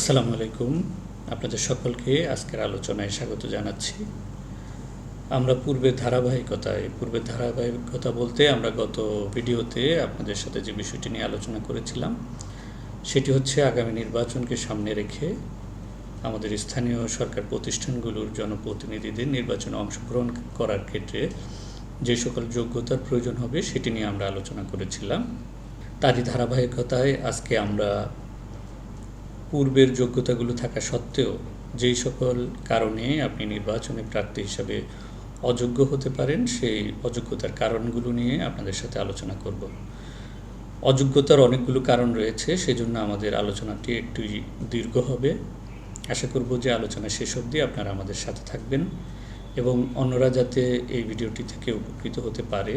আসসালামু আলাইকুম। আপনাদের সকলকে আজকের আলোচনায় স্বাগত জানাচ্ছি। আমরা পূর্বের ধারাবাহিকতায়, পূর্বের ধারাবাহিকতা বলতে আমরা গত ভিডিওতে আপনাদের সাথে যে বিষয়টি নিয়ে আলোচনা করেছিলাম, সেটি হচ্ছে আগামী নির্বাচনকে সামনে রেখে আমাদের স্থানীয় সরকার প্রতিষ্ঠানগুলোর জনপ্রতিনিধিদের নির্বাচনে অংশগ্রহণ করার ক্ষেত্রে যে সকল যোগ্যতার প্রয়োজন হবে, সেটি নিয়ে আমরা আলোচনা করেছিলাম। তারই ধারাবাহিকতায় আজকে আমরা পূর্বের যোগ্যতাগুলো থাকা সত্ত্বেও যেই সকল কারণে আপনি নির্বাচনে প্রার্থী হিসাবে অযোগ্য হতে পারেন, সেই অযোগ্যতার কারণগুলো নিয়ে আপনাদের সাথে আলোচনা করব। অযোগ্যতার অনেকগুলো কারণ রয়েছে, সেজন্য আমাদের আলোচনাটি একটু দীর্ঘ হবে। আশা করব যে আলোচনা শেষ অবধি আপনারা আমাদের সাথে থাকবেন এবং অন্যরা যাতে এই ভিডিওটি থেকে উপকৃত হতে পারে,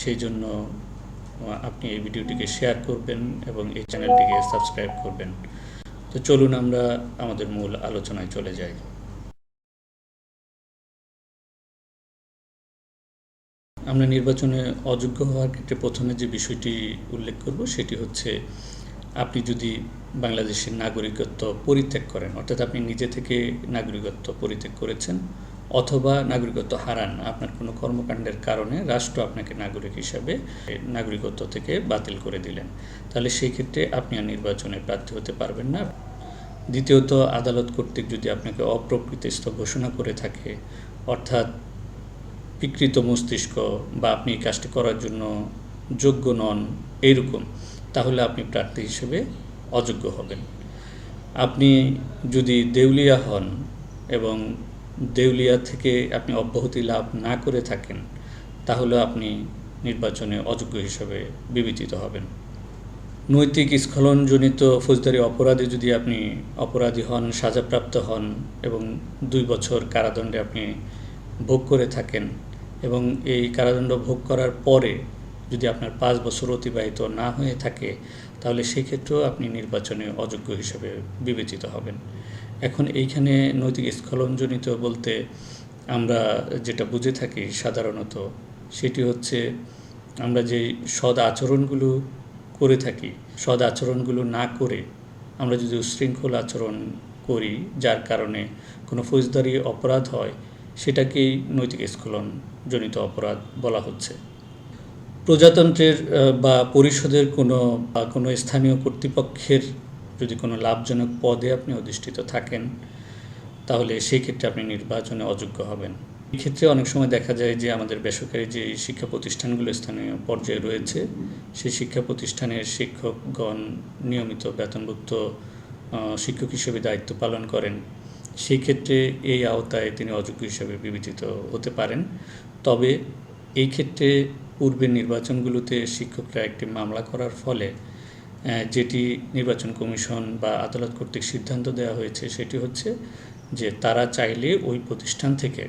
সেই জন্য আপনি এই ভিডিওটিকে শেয়ার করবেন এবং এই চ্যানেলটিকে সাবস্ক্রাইব করবেন। তো চলুন আমরা আমাদের মূল আলোচনায় চলে যাই। আমরা নির্বাচনে অযোগ্য হওয়ার ক্ষেত্রে প্রথমে যে বিষয়টি উল্লেখ করব, সেটি হচ্ছে আপনি যদি বাংলাদেশের নাগরিকত্ব পরিত্যাগ করেন, অর্থাৎ আপনি নিজে থেকে নাগরিকত্ব পরিত্যাগ করেছেন অথবা নাগরিকত্ব হারান আপনার কোনো কর্মকাণ্ডের কারণে রাষ্ট্র আপনাকে নাগরিক হিসাবে নাগরিকত্ব থেকে বাতিল করে দিলেন। তাহলে সেই ক্ষেত্রে আপনি আর নির্বাচনে প্রার্থী হতে পারবেন না। দ্বিতীয়ত, আদালত কর্তৃক যদি আপনাকে অপ্রকৃতিস্থ ঘোষণা করে থাকে, অর্থাৎ বিকৃত মস্তিষ্ক বা আপনি কাজটি করার জন্য যোগ্য নন এইরকম, তাহলে আপনি প্রার্থী হিসেবে অযোগ্য হবেন। আপনি যদি দেউলিয়া হন এবং দেউলিয়া থেকে আপনি অব্যাহতি লাভ না করে থাকেন তাহলে আপনি নির্বাচনে অযোগ্য হিসাবে বিবেচিত হবেন। নৈতিক স্খলনজনিত ফৌজদারি অপরাধে যদি আপনি অপরাধী হন, সাজাপ্রাপ্ত হন এবং দুই বছর কারাদণ্ডে আপনি ভোগ করে থাকেন এবং এই কারাদণ্ড ভোগ করার পরে যদি আপনার পাঁচ বছর অতিবাহিত না হয়ে থাকে, তাহলে সেক্ষেত্রেও আপনি নির্বাচনে অযোগ্য হিসেবে বিবেচিত হবেন। এখন এইখানে নৈতিক স্খলনজনিত বলতে আমরা যেটা বুঝে থাকি সাধারণত, সেটি হচ্ছে আমরা যে সদ আচরণগুলো করে থাকি, সদ আচরণগুলো না করে আমরা যদি উশৃঙ্খল আচরণ করি, যার কারণে কোনো ফৌজদারি অপরাধ হয়, সেটাকেই নৈতিক স্খলন জনিত অপরাধ বলা হচ্ছে। প্রজাতন্ত্রের বা পরিষদের কোনো, বা কোনো স্থানীয় কর্তৃপক্ষের যদি কোনো লাভজনক পদে আপনি অধিষ্ঠিত থাকেন, তাহলে সেই ক্ষেত্রে আপনি নির্বাচনে অযোগ্য হবেন। এক্ষেত্রে অনেক সময় দেখা যায় যে আমাদের বেসরকারি যে শিক্ষা প্রতিষ্ঠানগুলো স্থানীয় পর্যায়ে রয়েছে, সেই শিক্ষা প্রতিষ্ঠানের শিক্ষকগণ নিয়মিত বেতনভুক্ত শিক্ষক হিসেবে দায়িত্ব পালন করেন। সেই ক্ষেত্রে এই আওতায় তিনি অযোগ্য হিসেবে বিবেচিত হতে পারেন। তবে এই ক্ষেত্রে পূর্বের নির্বাচনগুলোতে শিক্ষকরা একটি মামলা করার ফলে যেটি নির্বাচন কমিশন বা আদালত কর্তৃক সিদ্ধান্ত দেওয়া হয়েছে, সেটি হচ্ছে যে তারা চাইলে ওই প্রতিষ্ঠান থেকে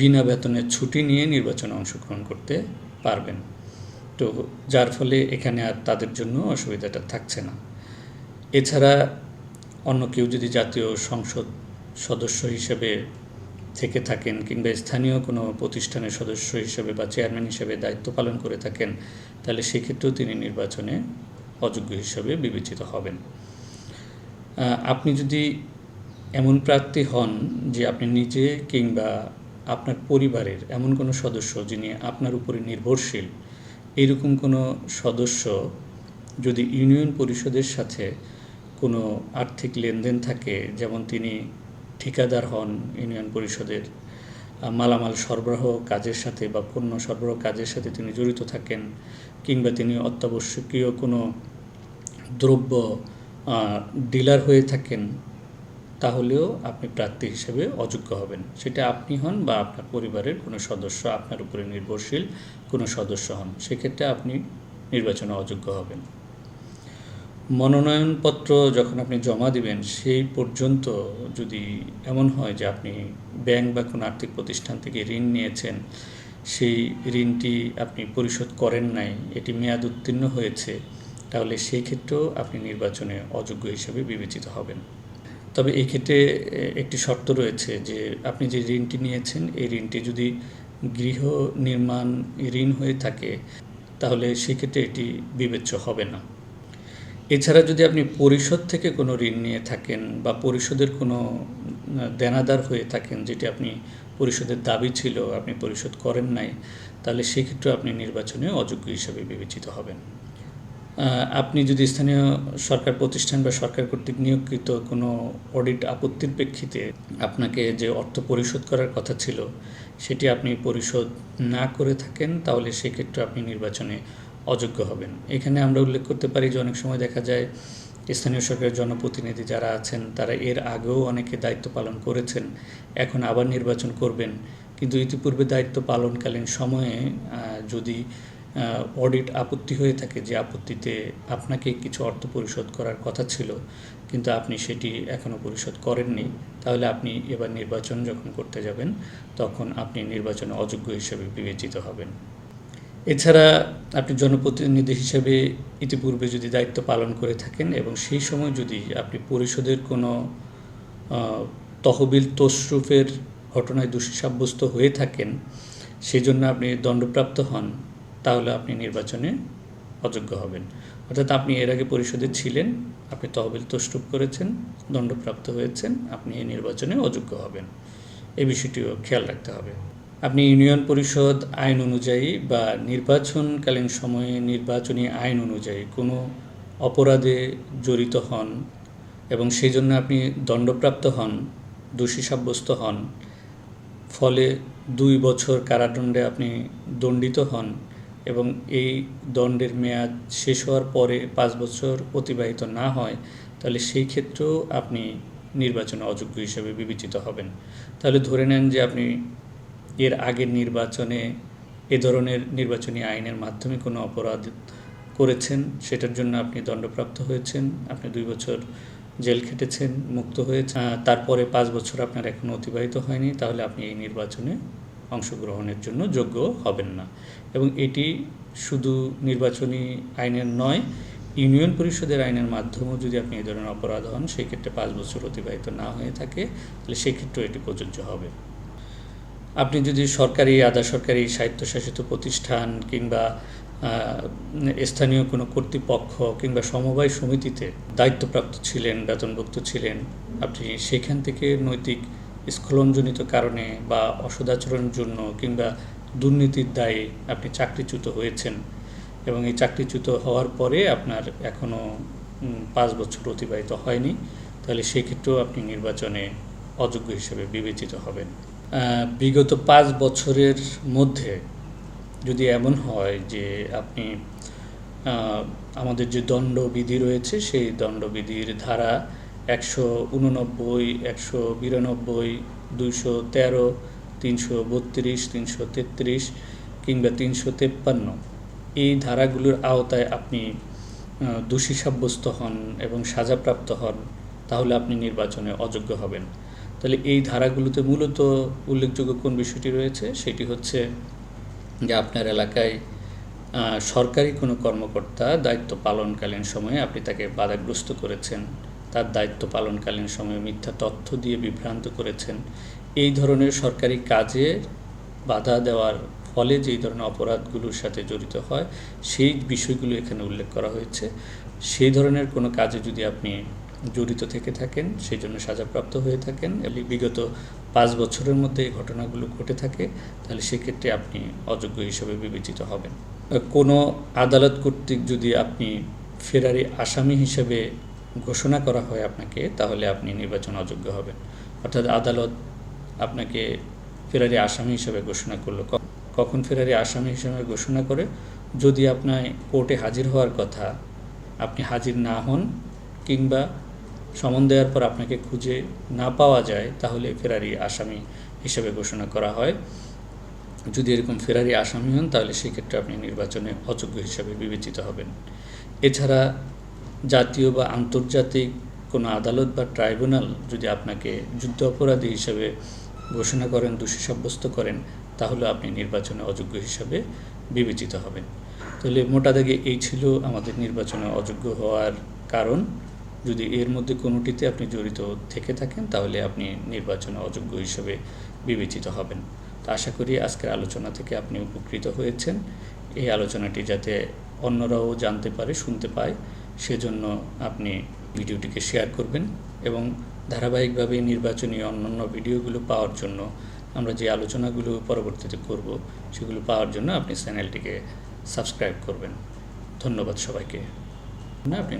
বিনা বেতনের ছুটি নিয়ে নির্বাচনে অংশগ্রহণ করতে পারবেন। তো যার ফলে এখানে আর তাদের জন্য অসুবিধাটা থাকছে না। এছাড়া অন্য কেউ যদি জাতীয় সংসদ সদস্য হিসেবে থেকে থাকেন কিংবা স্থানীয় কোনো প্রতিষ্ঠানের সদস্য হিসেবে বা চেয়ারম্যান হিসেবে দায়িত্ব পালন করে থাকেন, তাহলে সেক্ষেত্রেও তিনি নির্বাচনে অযোগ্য হিসাবে বিবেচিত হবেন। আপনি যদি এমন প্রার্থী হন যে আপনি নিজে কিংবা আপনার পরিবারের এমন কোনো সদস্য যিনি আপনার উপরে নির্ভরশীল, এরকম কোনো সদস্য যদি ইউনিয়ন পরিষদের সাথে কোনো আর্থিক লেনদেন থাকে, যেমন তিনি ঠিকাদার হন ইউনিয়ন পরিষদের মালামাল সরবরাহ কাজের সাথে বা পণ্য সরবরাহ কাজের সাথে তিনি জড়িত থাকেন, কিংবা তিনি অত্যাবশ্যকীয় কোনো দ্রব্য ডিলার হয়ে থাকেন, তাহলেও আপনি প্রার্থী হিসেবে অযোগ্য হবেন। সেটা আপনি হন বা আপনার পরিবারের কোনো সদস্য, আপনার উপরে নির্ভরশীল কোনো সদস্য হন, সেক্ষেত্রে আপনি নির্বাচনে অযোগ্য হবেন। মনোনয়নপত্র যখন আপনি জমা দিবেন, সেই পর্যন্ত যদি এমন হয় যে আপনি ব্যাংক বা কোনো আর্থিক প্রতিষ্ঠান থেকে ঋণ নিয়েছেন, সেই ঋণটি আপনি পরিশোধ করেন নাই, এটি মেয়াদ উত্তীর্ণ হয়েছে তাহলে সেই ক্ষেত্রেও আপনি নির্বাচনে অযোগ্য হিসেবে বিবেচিত হবেন। তবে এই ক্ষেত্রে একটি শর্ত রয়েছে যে আপনি যে ঋণটি নিয়েছেন, এই ঋণটি যদি গৃহ নির্মাণ ঋণ হয়ে থাকে, তাহলে সেক্ষেত্রে এটি বিবেচ্য হবে না। এছাড়া যদি আপনি পরিশোধ থেকে কোনো ঋণ নিয়ে থাকেন বা পরিশোধের কোনো দেনাদার হয়ে থাকেন যেটি আপনি পরিশোধের দাবি ছিল, আপনি পরিশোধ করেন নাই, তাহলে সেক্ষেত্রে আপনি নির্বাচনে অযোগ্য হিসাবে বিবেচিত হবেন। আপনি যদি স্থানীয় সরকার প্রতিষ্ঠান বা সরকার কর্তৃক নিয়োগকৃত কোনো অডিট আপত্তির প্রেক্ষিতে আপনাকে যে অর্থ পরিশোধ করার কথা ছিল, সেটি আপনি পরিশোধ না করে থাকেন, তাহলে সেক্ষেত্রে আপনি নির্বাচনে অযোগ্য হবেন। এখানে আমরা উল্লেখ করতে পারি যে অনেক সময় দেখা যায়, স্থানীয় সরকারের জনপ্রতিনিধি যারা আছেন, তারা এর আগেও অনেকে দায়িত্ব পালন করেছেন, এখন আবার নির্বাচন করবেন। কিন্তু ইতিপূর্বে দায়িত্ব পালনকালীন সময়ে যদি অডিট আপত্তি হয়ে থাকে যে আপত্তিতে আপনাকে কিছু অর্থ পরিশোধ করার কথা ছিল, কিন্তু আপনি সেটি এখনও পরিশোধ করেননি, তাহলে আপনি এবার নির্বাচন যখন করতে যাবেন, তখন আপনি নির্বাচনে অযোগ্য হিসেবে বিবেচিত হবেন। এছাড়া আপনি জনপ্রতিনিধি হিসেবে ইতিপূর্বে যদি দায়িত্ব পালন করে থাকেন এবং সেই সময় যদি আপনি পরিষদের কোনো তহবিল তসরুফের ঘটনায় দোষী সাব্যস্ত হয়ে থাকেন, সেজন্য আপনি দণ্ডপ্রাপ্ত হন। তাহলে আপনি নির্বাচনে অযোগ্য হবেন। অর্থাৎ আপনি এর আগে পরিষদে ছিলেন, আপনি তহবিল তসরুপ করেছেন, দণ্ডপ্রাপ্ত হয়েছেন, আপনি এই নির্বাচনে অযোগ্য হবেন। এই বিষয়টিও খেয়াল রাখতে হবে। আপনি ইউনিয়ন পরিষদ আইন অনুযায়ী বা নির্বাচনকালীন সময়ে নির্বাচনী আইন অনুযায়ী কোনো অপরাধে জড়িত হন এবং সেই জন্য আপনি দণ্ডপ্রাপ্ত হন, দোষী সাব্যস্ত হন, ফলে দুই বছর কারাদণ্ডে আপনি দণ্ডিত হন এবং এই দণ্ডের মেয়াদ শেষ হওয়ার পরে পাঁচ বছর অতিবাহিত না হয়, তাহলে সেই ক্ষেত্রেও আপনি নির্বাচনে অযোগ্য হিসেবে বিবেচিত হবেন। তাহলে ধরে নেন যে আপনি এর আগের নির্বাচনে এ ধরনের নির্বাচনী আইনের মাধ্যমে কোনো অপরাধ করেছেন, সেটার জন্য আপনি দণ্ডপ্রাপ্ত হয়েছেন, আপনি দুই বছর জেল খেটেছেন, মুক্ত হয়েছেন তারপরে পাঁচ বছর আপনার এখনও অতিবাহিত হয়নি, তাহলে আপনি এই নির্বাচনে অংশগ্রহণের জন্য যোগ্য হবেন না। এবং এটি শুধু নির্বাচনী আইনের নয়, ইউনিয়ন পরিষদের আইনের মাধ্যমেও যদি আপনি এই ধরনের অপরাধ হন সেই ক্ষেত্রে পাঁচ বছর অতিবাহিত না হয়ে থাকে, তাহলে সেক্ষেত্রেও এটি প্রযোজ্য হবে। আপনি যদি সরকারি, আধা সরকারি স্বায়ত্তশাসিত প্রতিষ্ঠান কিংবা স্থানীয় কোনো কর্তৃপক্ষ কিংবা সমবায় সমিতিতে দায়িত্বপ্রাপ্ত ছিলেন, বেতনভুক্ত ছিলেন, আপনি সেখান থেকে নৈতিক স্খলনজনিত কারণে বা অসদাচরণের জন্য কিংবা দুর্নীতির দায়ে আপনি চাকরিচ্যুত হয়েছেন এবং এই চাকরিচ্যুত হওয়ার পরে আপনার এখনও পাঁচ বছর অতিবাহিত হয়নি, তাহলে সেক্ষেত্রেও আপনি নির্বাচনে অযোগ্য হিসেবে বিবেচিত হবেন। বিগত পাঁচ বছরের মধ্যে যদি এমন হয় যে আপনি আমাদের যে দণ্ডবিধি রয়েছে, সেই দণ্ডবিধির ধারা একশো উননব্বই, একশো বিরানব্বই, দুইশো তেরো, তিনশো বত্রিশ, তিনশো তেত্রিশ কিংবা তিনশো তেপ্পান্ন। এই ধারাগুলোর আওতায় আপনি দোষী সাব্যস্ত হন এবং সাজাপ্রাপ্ত হন, তাহলে আপনি নির্বাচনে অযোগ্য হবেন। তাহলে এই ধারাগুলোতে মূলত উল্লেখযোগ্য কোন বিষয়টি রয়েছে? সেটি হচ্ছে যে আপনার এলাকায় সরকারি কোনো কর্মকর্তা দায়িত্ব পালনকালীন সময়ে আপনি তাকে বাধাগ্রস্ত করেছেন। তার দায়িত্ব পালনকালীন সময়ে মিথ্যা তথ্য দিয়ে বিভ্রান্ত করেছেন। এই ধরনের সরকারি কাজে বাধা দেওয়ার ফলে যেই ধরনের অপরাধগুলোর সাথে জড়িত হয়, সেই বিষয়গুলো এখানে উল্লেখ করা হয়েছে। সেই ধরনের কোনো কাজে যদি আপনি জড়িত থেকে থাকেন, সেই জন্য সাজাপ্রাপ্ত হয়ে থাকেন এবং বিগত পাঁচ বছরের মধ্যে এই ঘটনাগুলো ঘটে থাকে, তাহলে সেক্ষেত্রে আপনি অযোগ্য হিসেবে বিবেচিত হবেন। কোনো আদালত কর্তৃক যদি আপনি ফেরারি আসামি হিসেবে ঘোষণা করা হয় আপনাকে, তাহলে আপনি নির্বাচন অযোগ্য হবেন। অর্থাৎ আদালত আপনাকে ফেরারি আসামি হিসেবে ঘোষণা করল। কখন ফেরারি আসামি হিসেবে ঘোষণা করে? যদি আপনার কোর্টে হাজির হওয়ার কথা, আপনি হাজির না হন কিংবা সমন দেওয়ার পর আপনাকে খুঁজে না পাওয়া যায়, তাহলে ফেরারি আসামি হিসেবে ঘোষণা করা হয়। যদি এরকম ফেরারি আসামি হন, তাহলে সেক্ষেত্রে আপনি নির্বাচনে অযোগ্য হিসাবে বিবেচিত হবেন। এছাড়া জাতীয় বা আন্তর্জাতিক কোনো আদালত বা ট্রাইব্যুনাল যদি আপনাকে যুদ্ধ অপরাধী হিসাবে ঘোষণা করেন, দোষী সাব্যস্ত করেন, তাহলে আপনি নির্বাচনে অযোগ্য হিসাবে বিবেচিত হবেন। তাহলে মোটা দাগে এই ছিল আমাদের নির্বাচনে অযোগ্য হওয়ার কারণ। যদি এর মধ্যে কোনোটিতে আপনি জড়িত থেকে থাকেন, তাহলে আপনি নির্বাচনে অযোগ্য হিসেবে বিবেচিত হবেন। তো আশা করি আজকের আলোচনা থেকে আপনি উপকৃত হয়েছেন। এই আলোচনাটি যাতে অন্যরাও জানতে পারে, শুনতে পায়। সেজন্য আপনি ভিডিওটিকে শেয়ার করবেন এবং ধারাবাহিকভাবে নির্বাচনী অন্যান্য ভিডিওগুলো পাওয়ার জন্য আমরা যে আলোচনাগুলো পরবর্তীতে করব, সেগুলো পাওয়ার জন্য আপনি চ্যানেলটিকে সাবস্ক্রাইব করবেন। ধন্যবাদ সবাইকে। না, আপনি